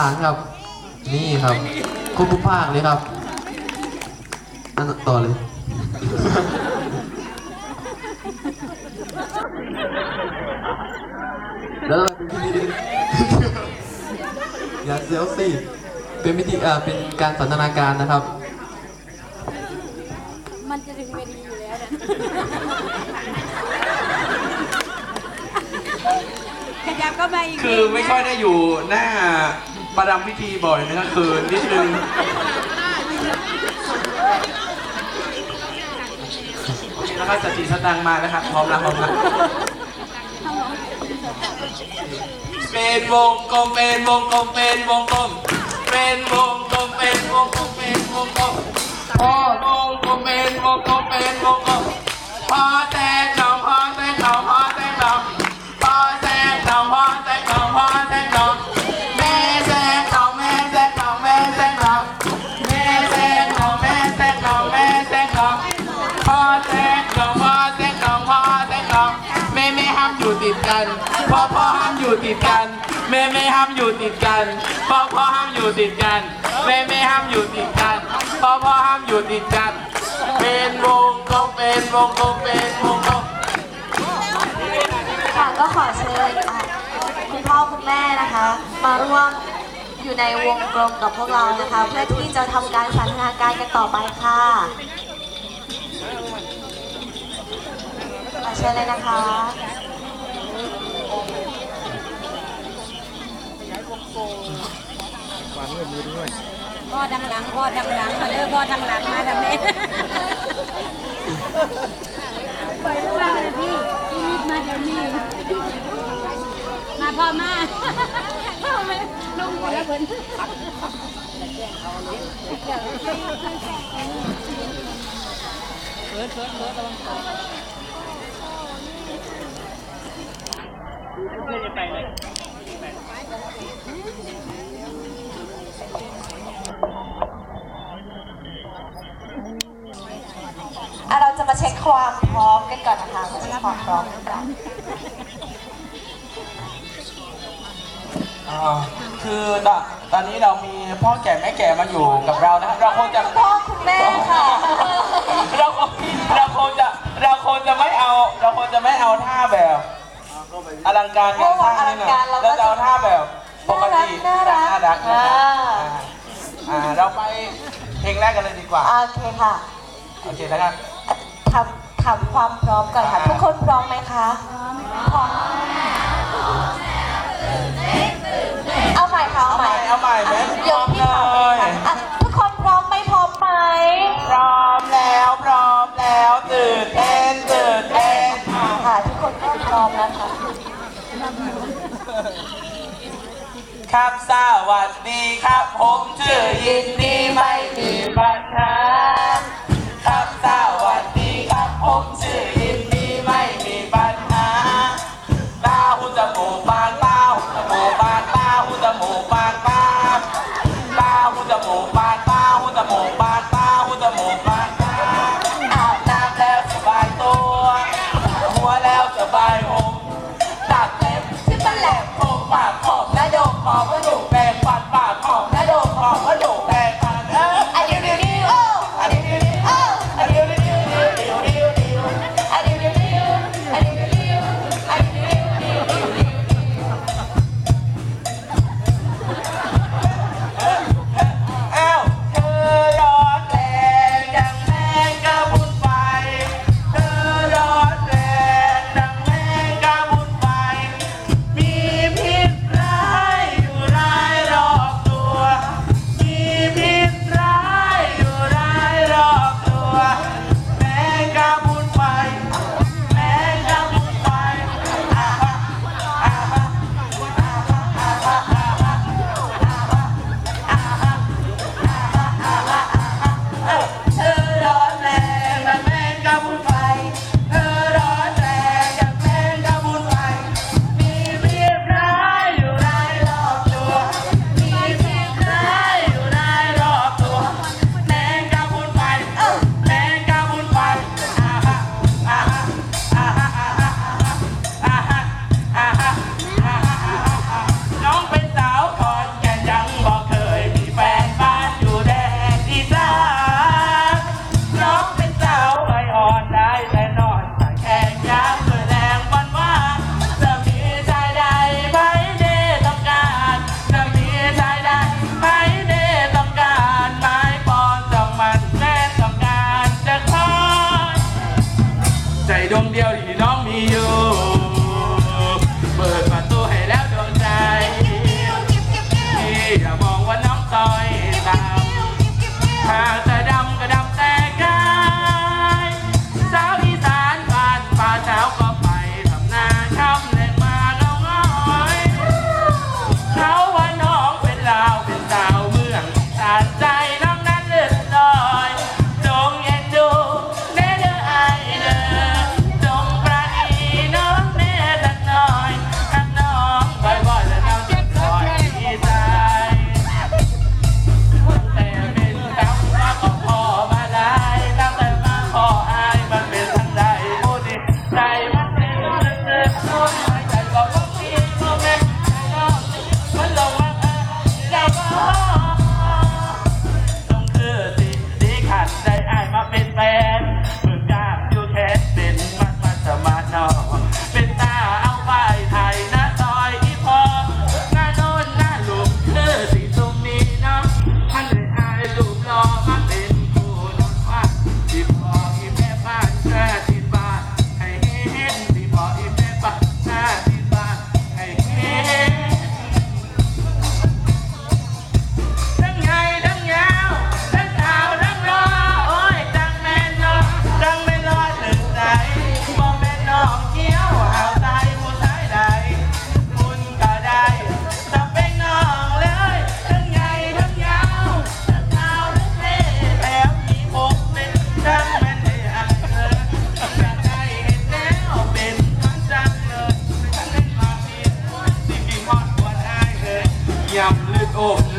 อ่านครับ นี่ครับครบทุกภาคเลยครับนั่นต่อเลย แล้วเราเป็นพิธีอย่าเซลสิเป็นพิธีอ่าเป็นการสันทนาการนะครับ มันจะถึงเวทีอยู่แล้วเนี่ยขยับก็มาอีกคือไม่ค่อยได้อยู่หน้า ประดำพิธีบ่อยนะครับคือนิดนึงโอเคแล้วก็สติสตังมาแล้วครับพร้อมแล้วพร้อมแล้วเป็นวงกลมเป็นวงกลมเป็นวงกลมเป็นวงกลมเป็นวงกลมเป็นวงกลมพอวงกลมเป็นวงกลมเป็นวงกลมพอแตกเข่า พ่อพ่อห้ามอยู่ติดกัน แม่ไม่ห้ามอยู่ติดกันพ่อพ่อห้ามอยู่ติดกัน แม่ไม่ห้ามอยู่ติดกันพ่อพ่อห้ามอยู่ติดกัน เป็นวงกลมเป็นวงกลมเป็นวงกลมค่ะก็ขอเชิญคุณพ่อคุณแม่นะคะ มาร่วมอยู่ในวงกลมกับพวกเรานะคะ เพื่อที่จะทำการสันทนาการกันต่อไปค่ะขอเชิญเลยนะคะ พ่อดังหลังพ่อดังหลังมาเด้อพ่อดังหลังมาดังเนี้ไปว่าเลยพี่พี่นิดมาเดี๋ยวนี้มาพ่อมาพ่อมาลงหมดแล้วเพิ่นอะเราจะ มาเช็คความพร้อมกันก่อนนะคะมาเช็คความพร้อมกันก่อนอ่าคือตอนตอนนี้เรามีพ่อแก่แม่แก่มาอยู่กับเรานะเราคงจะคุณพ่อคุณแม่ค่ะ เราคงเราคงจะเราคงจะไม่เอา เราคงจะไม่เอาท่าแบบอลังการงานสร้างนี่นะเราจะเอาท่าแบบปกติน่ารักน่ารักนะอ่าครับอ่าเราไปเพลงแรกกันเลยดีกว่า โอเคค่ะ โอเคนะครับ ทำทำความพร้อมก่อนค่ะ ทุกคนพร้อมไหมคะพร้อมเอาใหม่ค่ะเอาใหม่เอาใหม่ไหมเดี๋ยวพี่ถามพร้อมเลยค่ะอะทุกคนพร้อมไหมพร้อมไหมพร้อมแล้วพร้อมแล้วตื่นเต้นตื่นเต้นค่ะ ทุกคนก็พร้อมแล้วค่ะครับสวัสดีครับผมชื่อยินดีไม่มีปัญหา กลม